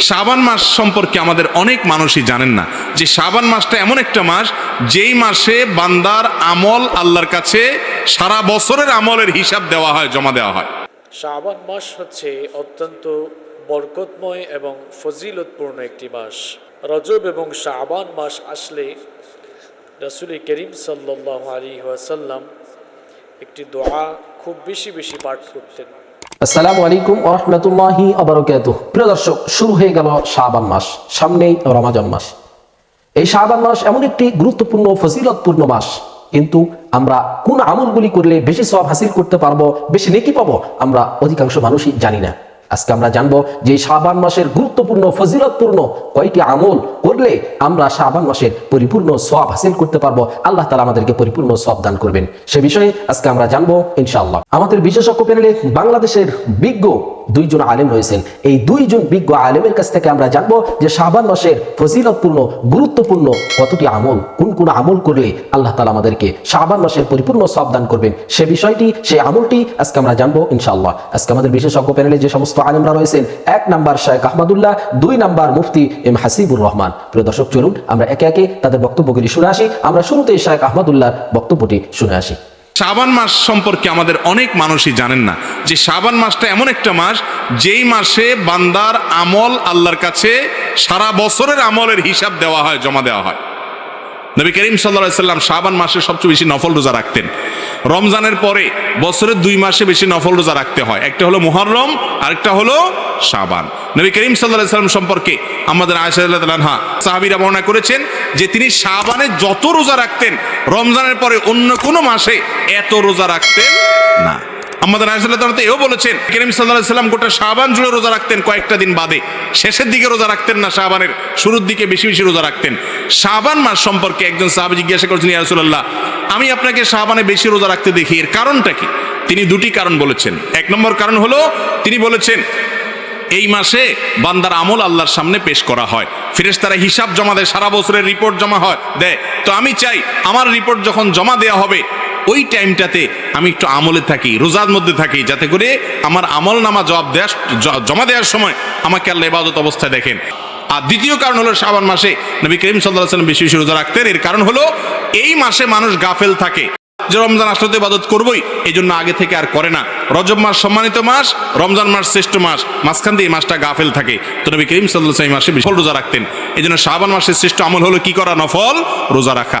শাবান মাস সম্পর্কে আমাদের অনেক মানুষই জানেন না। যে শাবান মাসটা এমন একটা মাস, যেই মাসে বান্দার আমল আল্লাহর কাছে সারা বছরের আমলের হিসাব দেওয়া হয়, জমা দেওয়া হয়। শাবান মাস হচ্ছে অত্যন্ত বরকতময় এবং ফজিলতপূর্ণ একটি মাস। রজব এবং শাবান মাস আসলে রসুল করিম সাল্লাহ আলী ওয়াসাল্লাম একটি দোয়া খুব বেশি বেশি পাঠ করতেন। আসসালামু আলাইকুম ওরহমতুল্লাহি আবরকাত প্রিয় দর্শক, শুরু হয়ে গেল শাবান মাস, সামনেই রমাজান মাস। এই শাবান মাস এমন একটি গুরুত্বপূর্ণ, ফজিলতপূর্ণ মাস। কিন্তু আমরা কোন আমলগুলি করলে বেশি সব হাসিল করতে পারব, বেশি নেকি পাবো, আমরা অধিকাংশ মানুষই জানি না। আজকে আমরা জানব যে শাবান মাসের গুরুত্বপূর্ণ, ফজিলতপূর্ণ কয়টি আমল করলে আমরা শাবান মাসের পরিপূর্ণ সব হাসিল করতে পারব? আল্লাহ তালা আমাদেরকে পরিপূর্ণ সব দান করবেন। সে বিষয়ে আজকে আমরা জানব ইনশাআল্লাহ। আমাদের বিশেষজ্ঞ প্যানেলে বাংলাদেশের বিজ্ঞ দুইজন আলেম রয়েছেন। এই দুইজন বিজ্ঞ আলেমের কাছ থেকে আমরা জানব যে শাবান মাসের ফজিলতপূর্ণ, গুরুত্বপূর্ণ কতটি আমল, কোন কোন আমল করলে আল্লাহ তালা আমাদেরকে শাবান মাসের পরিপূর্ণ সব দান করবেন? সে বিষয়টি সেই আমলটি আজকে আমরা জানব ইনশাআল্লাহ। আজকে আমাদের বিশেষজ্ঞ প্যানেলে যে সমস্ত আলেমরা রয়েছেন। এক নাম্বার শেখ আহমদুল্লাহ, দুই নাম্বার মুফতি এম হাসিবুর রহমান। প্রিয় দর্শক, চলুন আমরা একে একে তাদের বক্তব্যগুলি শুনে আসি। আমরা শুরুতেই শেখ আহমদুল্লাহর বক্তব্যটি শুনে আসি। শাবান মাস সম্পর্কে আমাদের অনেক মানুষই জানেন না যে শাবান মাসটা এমন একটা মাস যেই মাসে বান্দার আমল আল্লাহর কাছে সারা বছরের আমলের হিসাব দেওয়া হয়, জমা দেওয়া হয়। নবী করিম সাল্লা সাল্লাম শাবান মাসে সবচেয়ে বেশি নফল রোজা রাখতেন। রমজানের পরে বছরের দুই মাসে বেশি নফল রোজা রাখতে হয়। একটা হলো মুহররম, আরেকটা হলো শাবান। নবী করিম সাল্লাহ সাল্লাম সম্পর্কে আমাদের আয়সাল্লাহা সাহাবিরা বর্ণনা করেছেন যে তিনি শাবানে যত রোজা রাখতেন, রমজানের পরে অন্য কোনো মাসে এত রোজা রাখতেন না। আমাদের আয়সাল্লাহ এও বলেছেন করিম সাল্লাহ সাল্লাম গোটা শাবান জুড়ে রোজা রাখতেন কয়েকটা দিন বাদে। শেষের দিকে রোজা রাখতেন না, শাবানের শুরুর দিকে বেশি বেশি রোজা রাখতেন। শাবান মাস সম্পর্কে একজন সাহাবি জিজ্ঞাসা করছেন ইয়ারসুল্লাহ আমি আপনাকে শাবানে বেশি রোজা রাখতে দেখি। এর কারণটা কি? তিনি দুটি কারণ বলেছেন। এক নম্বর কারণ হলো, তিনি বলেছেন, এই মাসে বান্দার আমল আল্লাহর সামনে পেশ করা হয়। ফিরেশ তারা হিসাব জমা দেয়, সারা বছরের রিপোর্ট জমা হয়, দেয়। তো আমি চাই, আমার রিপোর্ট যখন জমা দেওয়া হবে, ওই টাইমটাতে আমি একটু আমলে থাকি, রোজার মধ্যে থাকি, যাতে করে আমার আমল নামা জবাব দেওয়া জমা দেওয়ার সময় আমাকে আল্লাহ ইবাদত অবস্থায় দেখেন। আর দ্বিতীয় কারণ হলো, শাবান মাসে নবী করিম সাল্লাহ সাল্লাম বেশি বেশি রোজা রাখতেন। এর কারণ হলো এই মাসে মানুষ গাফেল থাকে। যে রমজান আসলে তো ইবাদত করবই এই জন্য আগে থেকে আর করে না। রজব মাস সম্মানিত মাস, রমজান মাস শ্রেষ্ঠ মাস। মাঝখান দিয়ে এই মাসটা গাফেল থাকে। তো নবী করিম সাল্লাহ মাসে বিশাল রোজা রাখতেন। এই জন্য শাবান মাসের শ্রেষ্ঠ আমল হলো কি করা? নফল, রোজা রাখা।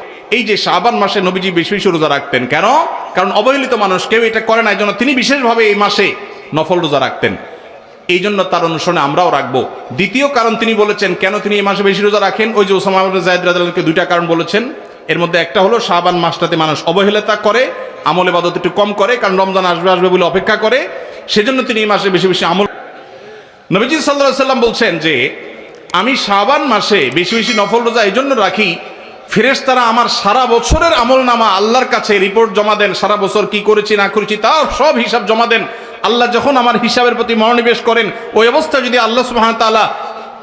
এই যে শাবান মাসে নবীজি বেশি বেশি রোজা রাখতেন, কেন? কারণ অবহেলিত মানুষ, কেউ এটা করে না, এই জন্য তিনি বিশেষভাবে এই মাসে নফল রোজা রাখতেন। এই জন্য তার অনুসরণে আমরাও রাখব। দ্বিতীয় কারণ তিনি বলেছেন, কেন তিনি এই মাসে বেশি রোজা রাখেন? ওই যে ওসামা জায়দ রাজালকে দুইটা কারণ বলেছেন। এর মধ্যে একটা হলো, শাবান মাসটাতে মানুষ অবহেলতা করে, আমল এবাদত একটু কম করে, কারণ রমজান আসবে আসবে বলে অপেক্ষা করে। সেজন্য তিনি এই মাসে বেশি বেশি আমল নবীজি সাল্লাহ সাল্লাম বলছেন যে, আমি শাবান মাসে বেশি বেশি নফল রোজা এই জন্য রাখি ফেরেশতারা আমার সারা বছরের আমল নামা আল্লাহর কাছে রিপোর্ট জমা দেন, সারা বছর কি করেছি, না করেছি তার সব হিসাব জমা দেন। আল্লাহ যখন আমার হিসাবের প্রতি মনোনিবেশ করেন, ওই অবস্থায় যদি আল্লাহ তাআলা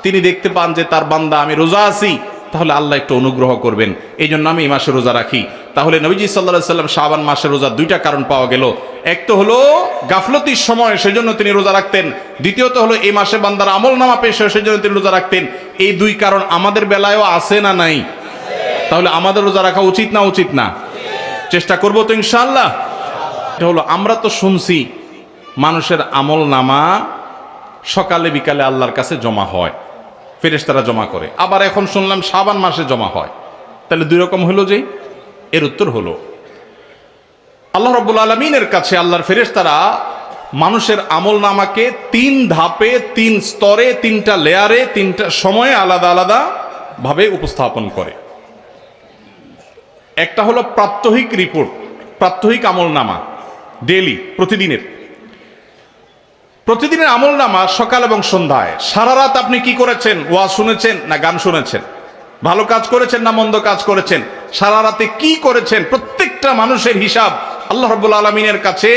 তিনি দেখতে পান যে তার বান্দা, আমি রোজা আছি, তাহলে আল্লাহ একটু অনুগ্রহ করবেন। এই জন্য আমি এই মাসে রোজা রাখি। তাহলে নবীজি সাল্লাহ সাল্লাম শাবান মাসে রোজা দুইটা কারণ পাওয়া গেল। এক তো হলো গাফলতির সময়, সেজন্য তিনি রোজা রাখতেন। দ্বিতীয়ত হলো এই মাসে বান্দার আমল নামা পেশ সেজন্য তিনি রোজা রাখতেন। এই দুই কারণ আমাদের বেলায়ও আছে না নাই? তাহলে আমাদের রোজা রাখা উচিত না উচিত না? চেষ্টা করব তো ইনশাল্লাহ এটা হলো, আমরা তো শুনছি, মানুষের আমল নামা সকালে বিকালে আল্লাহর কাছে জমা হয়, ফেরেশতারা জমা করে। আবার এখন শুনলাম সাবান মাসে জমা হয়। তাহলে দুই রকম হলো যে, এর উত্তর হলো, আল্লাহ রব্বুল আলমিনের কাছে আল্লাহর ফেরেশতারা মানুষের আমল নামাকে তিন ধাপে, তিন স্তরে, তিনটা লেয়ারে, তিনটা সময়ে আলাদা আলাদা ভাবে উপস্থাপন করে। একটা হলো প্রাত্যহিক রিপোর্ট, প্রাত্যহিক আমল নামা ডেলি প্রতিদিনের। প্রতিদিনের আমল নামা সকাল এবং সন্ধ্যায়। সারা রাত আপনি কি করেছেন? ওয়াজ শুনেছেন না গান শুনেছেন? ভালো কাজ করেছেন না মন্দ কাজ করেছেন? সারা রাতে কি করেছেন? প্রত্যেকটা মানুষের হিসাব আল্লাহ রব্বুল আলমিনের কাছে।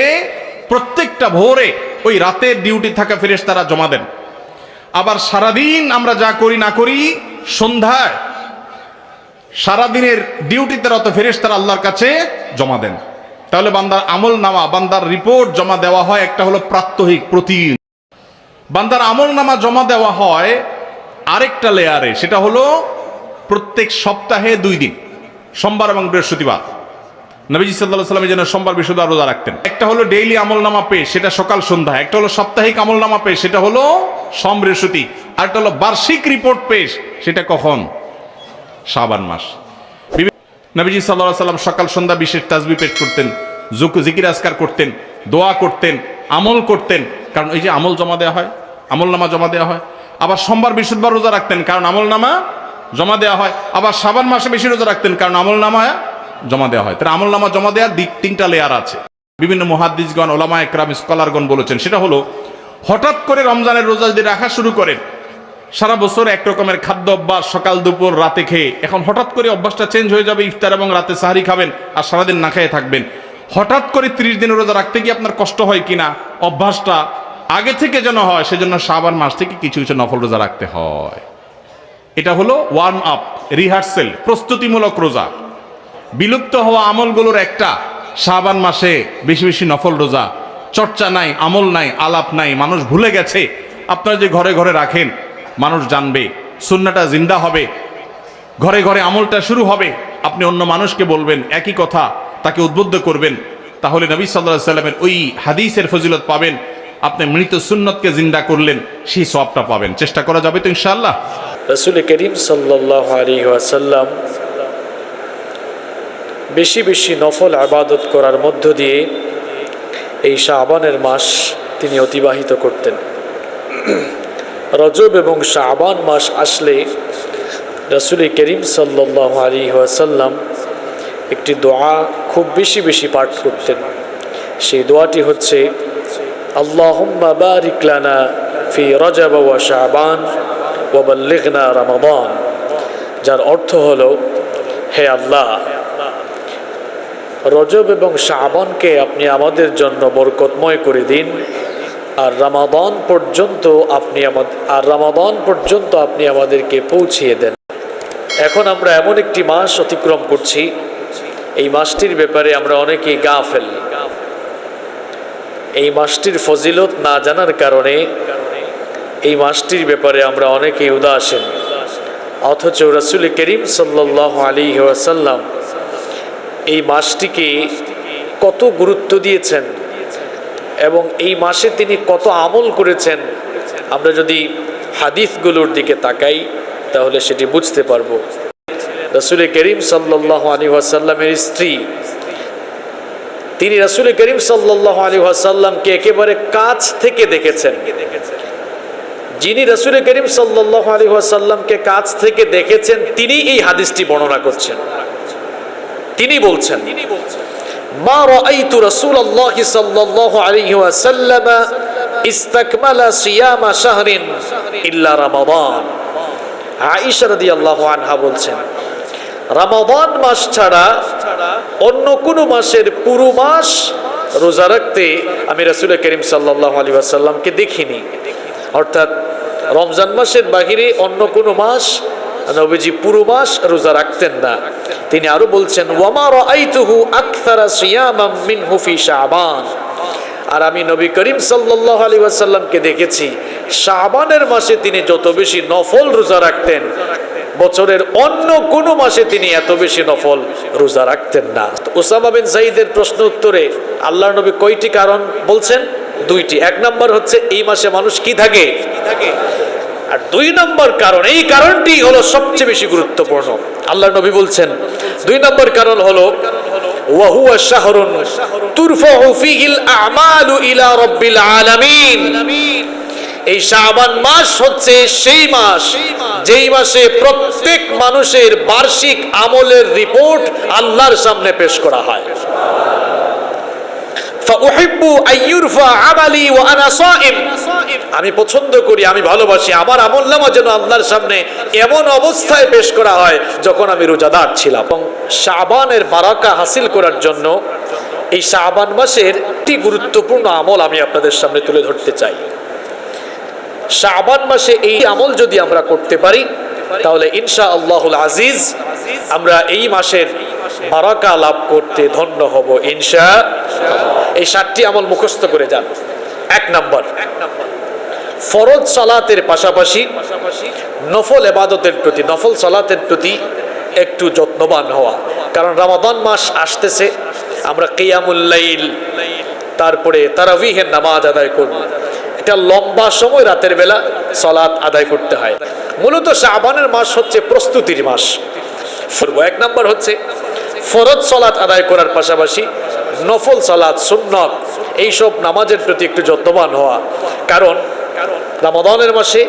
প্রত্যেকটা ভোরে ওই রাতের ডিউটি থাকা ফেরেস তারা জমা দেন। আবার সারাদিন আমরা যা করি না করি, সন্ধ্যায় সারাদিনের ডিউটিতে রত ফেরেস তারা আল্লাহর কাছে জমা দেন। তাহলে বান্দার আমল নামা, বান্দার রিপোর্ট জমা দেওয়া হয়, একটা হলো প্রাত্যহিক, প্রতিদিন। বান্দার আমল নামা জমা দেওয়া হয় আরেকটা লেয়ারে সেটা হলো প্রত্যেক সপ্তাহে দুই দিন, সোমবার এবং বৃহস্পতিবার। নবীজি সাল্লাহ সাল্লামের জন্য সোমবার, বৃহস্পতিবার রোজা রাখতেন। একটা হলো ডেইলি আমল নামা পেশ, সেটা সকাল, সন্ধ্যা। একটা হলো সাপ্তাহিক আমল নামা পেশ, সেটা হলো সম, বৃহস্পতি। আর একটা হলো বার্ষিক রিপোর্ট পেশ, সেটা কখন? শাবান মাস। নবীজি সাল্লাহ সাল্লাম সকাল, সন্ধ্যা বিশেষ তাজবি পেশ করতেন, জুক জিকির আজকার করতেন, দোয়া করতেন, আমল করতেন। কারণ ওই যে আমল জমা দেওয়া হয়, আমল নামা জমা দেওয়া হয়। আবার সোমবার বৃহস্পতিবার রোজা রাখতেন, কারণ আমল নামা জমা দেওয়া হয়। আবার সাবান মাসে বেশি রোজা রাখতেন, কারণ আমল নামা জমা দেওয়া হয়। তাহলে আমল নামা জমা দেওয়ার দিক তিনটা লেয়ার আছে। বিভিন্ন মহাদ্দিসগণ ওলামা একরাম স্কলারগণ বলেছেন, সেটা হলো, হঠাৎ করে রমজানের রোজা যদি রাখা শুরু করেন সারা বছর এক রকমের খাদ্য অভ্যাস সকাল, দুপুর, রাতে খেয়ে। এখন হঠাৎ করে অভ্যাসটা চেঞ্জ হয়ে যাবে, ইফতার এবং রাতে সাহারি খাবেন আর সারাদিন না খেয়ে থাকবেন। হঠাৎ করে ত্রিশ দিনের রোজা রাখতে গিয়ে আপনার কষ্ট হয় কিনা? অভ্যাসটা আগে থেকে যেন হয়, সেজন্য সাবান মাস থেকে কিছু কিছু নফল রোজা রাখতে হয়। এটা হলো ওয়ার্ম আপ রিহার্সেল প্রস্তুতিমূলক রোজা। বিলুপ্ত হওয়া আমলগুলোর একটা, শাবান মাসে বেশি বেশি নফল রোজা। চর্চা নাই, আমল নাই, আলাপ নাই, মানুষ ভুলে গেছে। আপনারা যে ঘরে ঘরে রাখেন মানুষ জানবে, সুন্নাটা জিন্দা হবে, ঘরে ঘরে আমলটা শুরু হবে। আপনি অন্য মানুষকে বলবেন, একই কথা, তাকে উদ্বুদ্ধ করবেন। তাহলে নবী সাল্লাহ সাল্লামের ওই হাদিসের ফজিলত পাবেন। আপনি মৃত সুন্নতকে জিন্দা করলেন, সেই সবটা পাবেন। চেষ্টা করা যাবে তো ইনশাআল্লাহ? রসুল করিম ওয়াসাল্লাম বেশি বেশি নফল আবাদত করার মধ্য দিয়ে এই শাহবানের মাস তিনি অতিবাহিত করতেন। রজব এবং শাহবান মাস আসলে রসুল করিম সাল্লাহ আলী ওয়াসাল্লাম একটি দোয়া খুব বেশি বেশি পাঠ করতেন। সেই দোয়াটি হচ্ছে, আল্লাহুম্মা বারিক লানা ফি রজব ওয়া শাবান ওয়া বাল্লিগনা রমাদান। যার অর্থ হলো, হে আল্লাহ, রজব এবং শাবানকে আপনি আমাদের জন্য বরকতময় করে দিন। আর রামাদান পর্যন্ত আপনি আমাদের আর রামাদান পর্যন্ত আপনি আমাদেরকে পৌঁছিয়ে দেন। এখন আমরা এমন একটি মাস অতিক্রম করছি। এই মাসটির ব্যাপারে আমরা অনেকেই গা ফেলি। এই মাসটির ফজিলত না জানার কারণে এই মাসটির ব্যাপারে আমরা অনেকেই উদাসীন। অথচ রসুল করিম সাল্লাহ আলী ওয়াসাল্লাম এই মাসটিকে কত গুরুত্ব দিয়েছেন। এবং এই মাসে তিনি কত আমল করেছেন, আমরা যদি হাদিসগুলোর দিকে তাকাই, তাহলে সেটি বুঝতে পারব। রসুল করিম সাল্লাহ আলী ওয়াসাল্লামের স্ত্রী, তিনি রসুল করিম সাল্লাহ আলী ওয়াসাল্লামকে একেবারে কাছ থেকে দেখেছেন। যিনি রসুল করিম সাল্লাহ আলী ওয়াসাল্লামকে কাছ থেকে দেখেছেন, তিনি এই হাদিসটি বর্ণনা করছেন। তিনি বলছেন মা রাআইতু রাসূলুল্লাহ সাল্লাল্লাহু আলাইহি ওয়াসাল্লাম ইস্তাকমালা সিয়ামা শাহরিন ইল্লা রমাদান। আয়েশা রাদিয়াল্লাহু আনহা বলছেন, রমাদান মাস ছাড়া অন্য কোন মাসের পুরো মাস রোজা রাখতে আমি রাসূল করিম সাল্লাল্লাহু আলাইহি ওয়াসাল্লামকে দেখিনি। অর্থাৎ রমজান মাসের বাহিরে অন্য কোনো মাস নবীজি পুরো মাস রোজা রাখতেন না। তিনি আরও বলছেন, ওয়ামা রাআইতুহু আকসারা সিয়ামাম মিনহু ফি শাবান। আর আমি নবী করিম সাল্লাল্লাহু আলাইহি ওয়াসাল্লামকে দেখেছি, শাবানের মাসে তিনি যত বেশি নফল রোজা রাখতেন, বছরের অন্য কোন মাসে তিনি এত বেশি নফল রোজা রাখতেন না। ওসামা বিন জাইদের প্রশ্ন উত্তরে আল্লাহ নবী কয়টি কারণ বলছেন? দুইটি। এক নম্বর হচ্ছে, এই মাসে মানুষ কি থাকে? আর দুই নম্বর কারণ, এই কারণটি হলো সবচেয়ে বেশি গুরুত্বপূর্ণ। আল্লাহ নবী বলছেন, দুই নম্বর কারণ হলো, ওয়াহুয়া শাহরুন তুরফাউ ফীহিল আমালু ইলা রাব্বিল আলামিন। এই শাবান মাস হচ্ছে সেই মাস, যেই মাসে প্রত্যেক মানুষের বার্ষিক আমলের রিপোর্ট আল্লাহর সামনে পেশ করা হয়। আমি পছন্দ করি, আমি ভালোবাসি। আমার আমল নামা যেন আল্লাহর সামনে এমন অবস্থায় পেশ করা হয় যখন আমি রোজাদার ছিলাম। এবং শাবানের বারাকা হাসিল করার জন্য এই শাবান মাসের একটি গুরুত্বপূর্ণ আমল আমি আপনাদের সামনে তুলে ধরতে চাই। শাবান মাসে এই আমল যদি আমরা করতে পারি, তাহলে ইনশা আল্লাহুল আজিজ আমরা এই মাসের বারাকা লাভ করতে ধন্য হব ইনশা এই সাতটি আমল মুখস্থ করে যান। এক নম্বর, ফরজ সালাতের পাশাপাশি নফল এবাদতের প্রতি, নফল সালাতের প্রতি একটু যত্নবান হওয়া। কারণ রমাদান মাস আসতেছে, আমরা কিয়ামুল্লাইল তারপরে তারাবিহের নামাজ আদায় করব। এটা লম্বা সময় রাতের বেলা সলাৎ আদায় করতে হয়। মূলত শাবানের মাস হচ্ছে প্রস্তুতির মাস। এক নাম্বার হচ্ছে ফরজ সলাৎ আদায় করার পাশাপাশি নফল সালাত, সুন্নত, এইসব নামাজের প্রতি একটু যত্নবান হওয়া। কারণ রামাদানের মাসে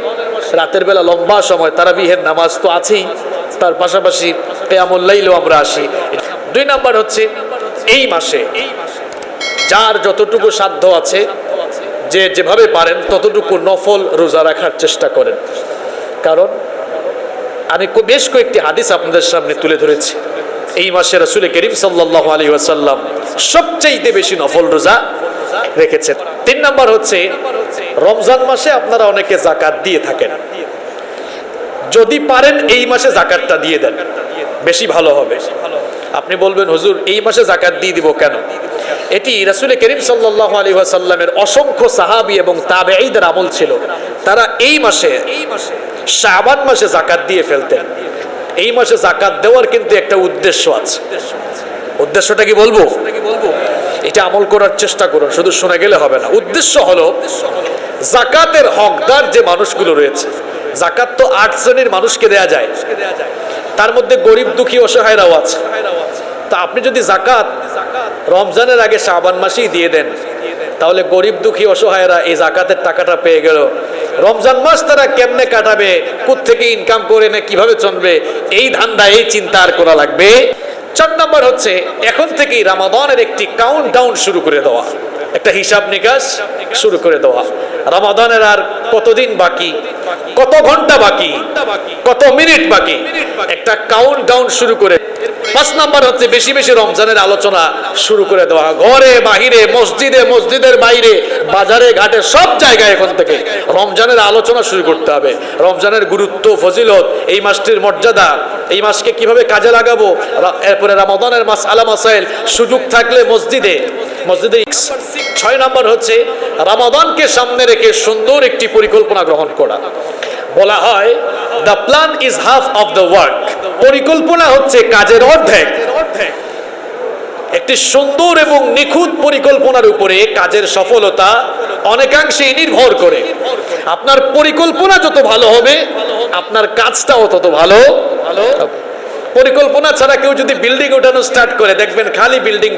রাতের বেলা লম্বা সময় তারাবিহের নামাজ তো আছেই, তার পাশাপাশি কেয়ামুল্লাইলেও আমরা আসি। দুই নাম্বার হচ্ছে এই মাসে যার যতটুকু সাধ্য আছে, যে যেভাবে পারেন ততটুকু নফল রোজা রাখার চেষ্টা করেন। কারণ আমি বেশ কয়েকটি হাদিস আপনাদের সামনে তুলে ধরেছি। এই মাসে রসুল করিম সাল্লাহ আলী ওয়াসাল্লাম সবচাইতে বেশি নফল রোজা রেখেছেন। তিন নাম্বার হচ্ছে, রমজান মাসে আপনারা অনেকে জাকাত দিয়ে থাকেন। যদি পারেন এই মাসে জাকাতটা দিয়ে দেন। বেশি ভালো হবে। আপনি বলবেন, হুজুর, এই মাসে জাকাত দিয়ে দিব কেন? এটি রাসুল করিম সাল্লাহ আলী ওয়াসাল্লামের অসংখ্য সাহাবি এবং তাবেঈদের আমল ছিল। তারা এই মাসে, শাবান মাসে জাকাত দিয়ে ফেলতেন। এই মাসে জাকাত দেওয়ার কিন্তু একটা উদ্দেশ্য আছে। উদ্দেশ্যটা কি বলব? এটা আমল করার চেষ্টা করুন, শুধু শোনা গেলে হবে না। উদ্দেশ্য হলো জাকাতের হকদার যে মানুষগুলো রয়েছে জাকাত তো আট শ্রেণির মানুষকে দেয়া যায়। তার মধ্যে গরিব দুঃখী অসহায়রাও আছে। তা আপনি যদি জাকাত রমজানের আগে শাবান মাসেই দিয়ে দেন, তাহলে গরিব দুঃখী অসহায়রা এই জাকাতের টাকাটা পেয়ে গেল। রমজান মাস তারা কেমনে কাটাবে? থেকে ইনকাম করে না, কীভাবে চলবে? এই ধান্দা, এই চিন্তা আর করা লাগবে। চার নম্বর হচ্ছে, এখন থেকেই রামাদানের একটি কাউন্ট ডাউন শুরু করে দেওয়া। একটা হিসাব নিকাশ শুরু করে দেওয়া। রামাদানের আর কতদিন বাকি? কত ঘণ্টা বাকি? কত মিনিট বাকি? একটা কাউন্ট ডাউন শুরু করে পাঁচ নাম্বার হচ্ছে বেশি বেশি রমজানের আলোচনা শুরু করে দেওয়া। ঘরে, বাহিরে, মসজিদে, মসজিদের বাইরে, বাজারে, ঘাটে, সব জায়গায় এখন থেকে রমজানের আলোচনা শুরু করতে হবে। রমজানের গুরুত্ব, ফজিলত, এই মাসটির মর্যাদা, এই মাসকে কীভাবে কাজে লাগাবো এরপরে রামাদানের মাস, আলা মাসাইল, সুযোগ থাকলে মসজিদে মসজিদে ছয় নম্বর হচ্ছে রামাদানকে সামনে রেখে সুন্দর একটি পরিকল্পনা গ্রহণ করা। বলা হয় the plan is half of the work পরিকল্পনা হচ্ছে কাজের অর্ধেক। একটি সুন্দর এবং নিখুঁত পরিকল্পনার উপরে কাজের সফলতা অনেকাংশেই নির্ভর করে। আপনার পরিকল্পনা যত ভালো হবে, আপনার কাজটাও তত ভালো। ভালো পরিকল্পনা ছাড়া কেউ যদি বিল্ডিং ওঠানো স্টার্ট করে, দেখবেন খালি বিল্ডিং,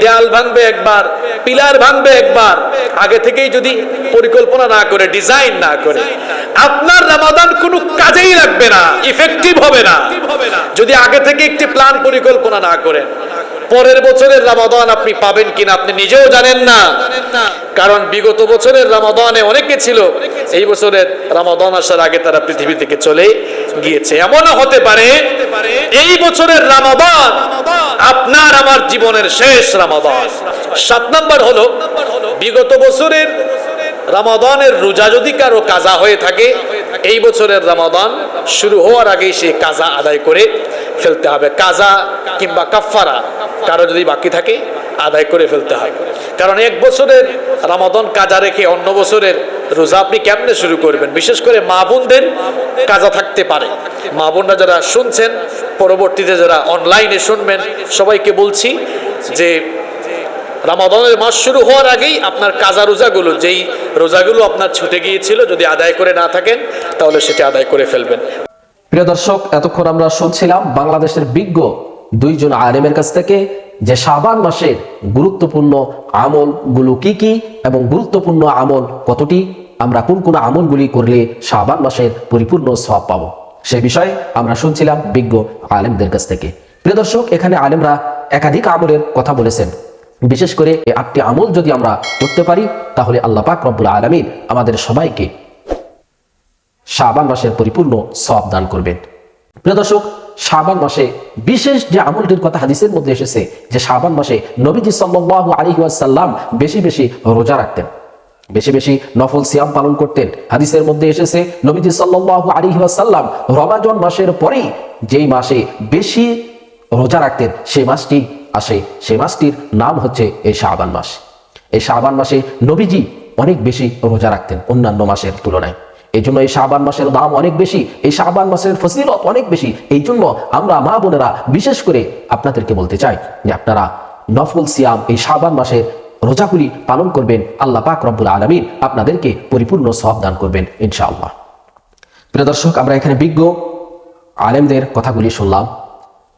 দেয়াল ভাঙবে একবার, পিলার ভাঙবে একবার, আগে থেকেই যদি পরিকল্পনা না করে ডিজাইন না করে আপনার রামাদান কোনো কাজেই লাগবে না ইফেক্টিভ হবে না। যদি আগে থেকে একটি প্ল্যান পরিকল্পনা না করেন পরের বছরের রামাদান আপনি পাবেন কিনা আপনি নিজেও জানেন না। কারণ বিগত বছরের রামাদানে অনেকে ছিল এই বছরের রামাদান আসার আগে তারা পৃথিবী থেকে চলে গিয়েছে। এমনও হতে পারে এই বছরের রামাদান আপনার আমার জীবনের শেষ রামাদান। সাত নম্বর হলো বিগত বছরের রামাদানের রোজা যদি কারও কাজা হয়ে থাকে, এই বছরের রামাদান শুরু হওয়ার আগেই সে কাজা আদায় করে ফেলতে হবে। কাজা কিংবা কাফারা কারও যদি বাকি থাকে, আদায় করে ফেলতে হয়। কারণ এক বছরের রামাদান কাজা রেখে অন্য বছরের রোজা আপনি কেমনে শুরু করবেন? বিশেষ করে মা বোনদের কাজা থাকতে পারে। মা বোনরা যারা শুনছেন, পরবর্তীতে যারা অনলাইনে শুনবেন, সবাইকে বলছি যে রামাদানের মাস শুরু হওয়ার আগেই আপনার কাজা রোজাগুলো, যেই রোজাগুলো আপনার ছুটে গিয়েছিল, যদি আদায় করে না থাকেন, তাহলে সেটা আদায় করে ফেলবেন। প্রিয় দর্শক, এতক্ষণ আমরা শুনছিলাম বাংলাদেশের বিজ্ঞ দুইজন আলেমের কাছ থেকে যে শাবান মাসের গুরুত্বপূর্ণ আমলগুলো কি কি এবং গুরুত্বপূর্ণ আমল কতটি, আমরা কোন কোন আমলগুলি করলে শাবান মাসের পরিপূর্ণ সব পাবো, সে বিষয়ে আমরা শুনছিলাম বিজ্ঞ আলেমদের কাছ থেকে। প্রিয় দর্শক, এখানে আলেমরা একাধিক আমলের কথা বলেছেন। বিশেষ করে এই আটটি আমল যদি আমরা করতে পারি, তাহলে আল্লাহ পাক রব্বুল আলমিন আমাদের সবাইকে শাবান মাসের পরিপূর্ণ সব দান করবেন। প্রিয় দর্শক, শাবান মাসে বিশেষ যে আমলটির কথা হাদিসের মধ্যে এসেছে, যে শাবান মাসে নবীজি সাল্লাল্লাহু আলাইহি ওয়াসাল্লাম বেশি বেশি রোজা রাখতেন, বেশি বেশি নফল সিয়াম পালন করতেন। হাদিসের মধ্যে এসেছে, নবীজি সাল্লাল্লাহু আলাইহি ওয়াসাল্লাম রমাজন মাসের পরেই যেই মাসে বেশি রোজা রাখতেন, সেই মাসটি আসে সেই মাসটির নাম হচ্ছে এই শাবান মাস। এই শাবান মাসে নবীজি অনেক বেশি রোজা রাখতেন অন্যান্য মাসের তুলনায়। এই জন্য এই শাবান মাসের দাম অনেক বেশি, এই শাবান মাসের ফসিলত অনেক বেশি। এই জন্য আমরা মা বোনেরা বিশেষ করে আপনাদেরকে বলতে চাই যে আপনারা নফল সিয়াম এই শাবান মাসের রোজাগুলি পালন করবেন, আল্লাহ পাক রব্বুল আলমিন আপনাদেরকে পরিপূর্ণ সব দান করবেন, ইনশাআল্লাহ। প্রিয় দর্শক, আমরা এখানে বিজ্ঞ আলেমদের কথাগুলি শুনলাম।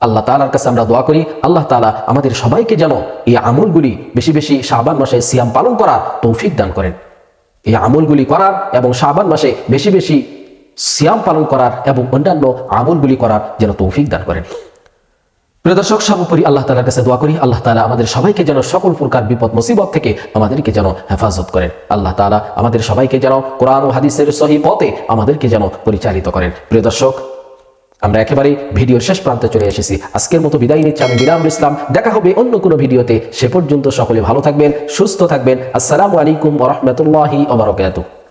আল্লাহ তালার কাছে আমরা দোয়া করি, আল্লাহ তালা আমাদের সবাইকে যেন এই আমলগুলি বেশি বেশি শাহবান মাসে সিয়াম পালন করার তৌফিক দান করেন। এই আমলগুলি করার এবং শাহবান মাসে বেশি বেশি সিয়াম পালন করার এবং অন্যান্য আমলগুলি করার যেন তৌফিক দান করেন। প্রিয় দর্শক, সর্বোপরি আল্লাহ তালার কাছে দোয়া করি, আল্লাহ তালা আমাদের সবাইকে যেন সকল প্রকার বিপদ মুসিবত থেকে আমাদেরকে যেন হেফাজত করেন। আল্লাহ তালা আমাদের সবাইকে যেন কোরআন ও হাদিসের সহি পথে আমাদেরকে যেন পরিচালিত করেন। প্রিয় দর্শক আমরা একেবারে ভিডিওর শেষ প্রান্তে চলে এসেছি। আজকের মতো বিদায় নিচ্ছি, আমি বিরাম ইসলাম। দেখা হবে অন্য কোনো ভিডিওতে। সে পর্যন্ত সকলে ভালো থাকবেন, সুস্থ থাকবেন। আসসালামু আলাইকুম ওরহমতুল্লাহি ওবরাকাতুহ